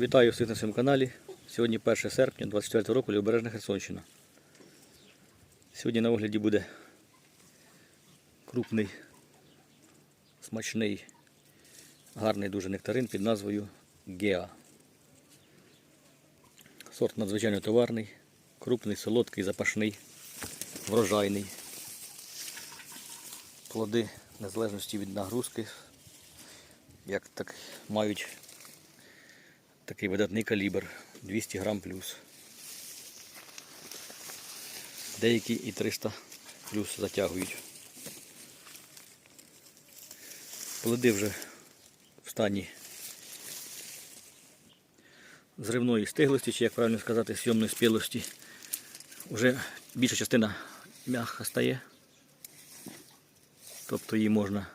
Вітаю всіх на своєму каналі. Сьогодні 1 серпня 24 року Лівобережна Херсонщина. Сьогодні на огляді буде крупний, смачний, гарний дуже нектарин під назвою Геа. Сорт надзвичайно товарний, крупний, солодкий, запашний, врожайний. Плоди незалежності від нагрузки, як так мають такий видатний калібр 200 грам плюс. Деякі і 300 плюс затягують. Плоди вже в стані зривної стиглості, чи як правильно сказати, сйомної спілості. Вже більша частина м'яка стає. Тобто її можна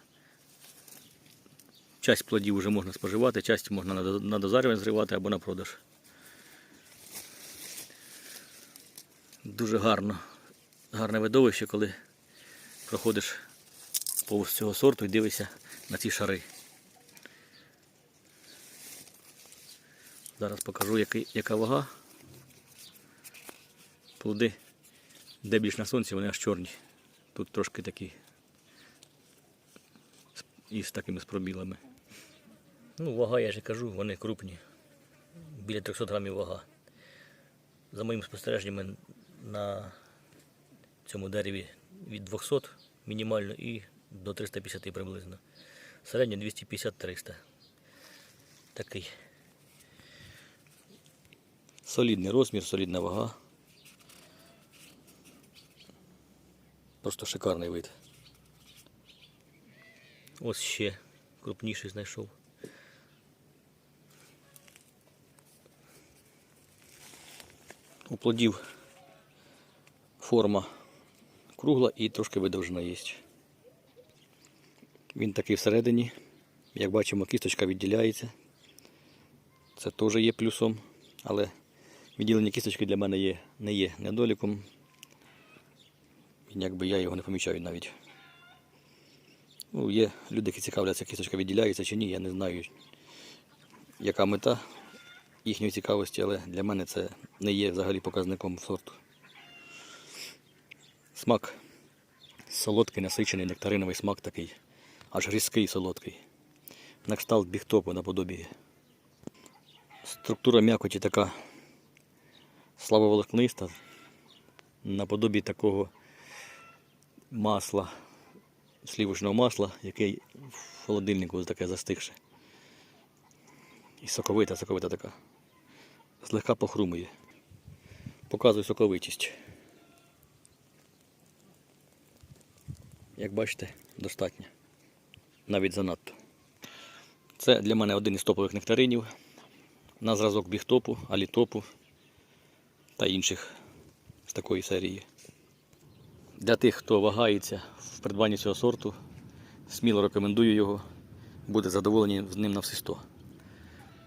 Часть плодів вже можна споживати, часть можна на до- дозарювання зривати або на продаж. Дуже гарно, гарне видовище, коли проходиш повз цього сорту і дивишся на ці шари. Зараз покажу, який, яка вага. Плоди, де більш на сонці, вони аж чорні. Тут трошки такі із такими з пробілами. Ну, вага, я ж кажу, вони крупні. Біля 300 грамів вага. За моїм спостереженням на цьому дереві від 200 мінімально і до 350 приблизно. Середньо 250-300. Такий. Солідний розмір, солідна вага. Просто шикарний вид. Ось ще крупніший знайшов. У плодів форма кругла і трошки видовжена є. Він такий всередині. Як бачимо, кісточка відділяється. Це теж є плюсом, але відділення кісточки для мене є, не є недоліком. Якби я його не помічаю навіть. Ну, є люди, які цікавляться, кісточка відділяється чи ні, я не знаю, яка мета їхньої цікавості, але для мене це не є взагалі показником сорту. Смак солодкий, насичений, нектариновий смак такий, аж різкий солодкий. На кшталт бігтопу наподобі. Структура м'якоті така слабоволокниста, наподобі такого масла слівочного масла, яке в холодильнику таке застигше. І соковита, соковита така. Злегка похрумує. Показує соковитість. Як бачите, достатньо. Навіть занадто. Це для мене один із топових нектаринів. На зразок бігтопу, алітопу та інших з такої серії. Для тих, хто вагається в придбанні цього сорту, сміло рекомендую його, буде задоволені з ним на всі 100.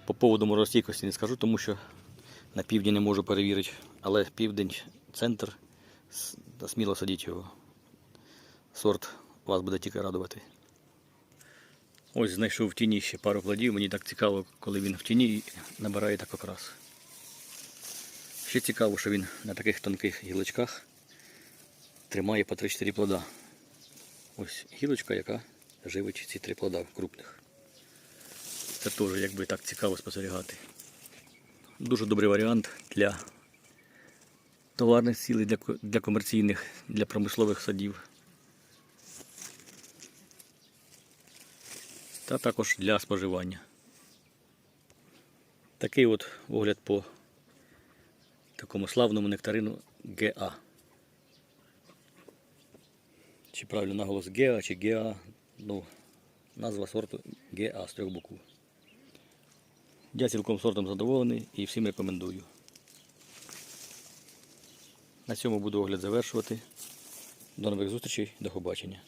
По поводу морозостійкості не скажу, тому що на півдні не можу перевірити, але південь, центр, сміло садіть його. Сорт вас буде тільки радувати. Ось знайшов в тіні ще пару плодів. Мені так цікаво, коли він в тіні набирає так окрас. Ще цікаво, що він на таких тонких гілочках тримає по 3-4 плода. Ось гілочка, яка живить ці три плода крупних. Це теж якби так цікаво спостерігати. Дуже добрий варіант для товарних цілей, для, для комерційних, для промислових садів. Та також для споживання. Такий от огляд по такому славному нектарину ГА. Чи правильно наголос Геа, чи Геа, ну, назва сорту Геа з трьох букв. Я цілком сортом задоволений і всім рекомендую. На цьому буду огляд завершувати. До нових зустрічей, до побачення.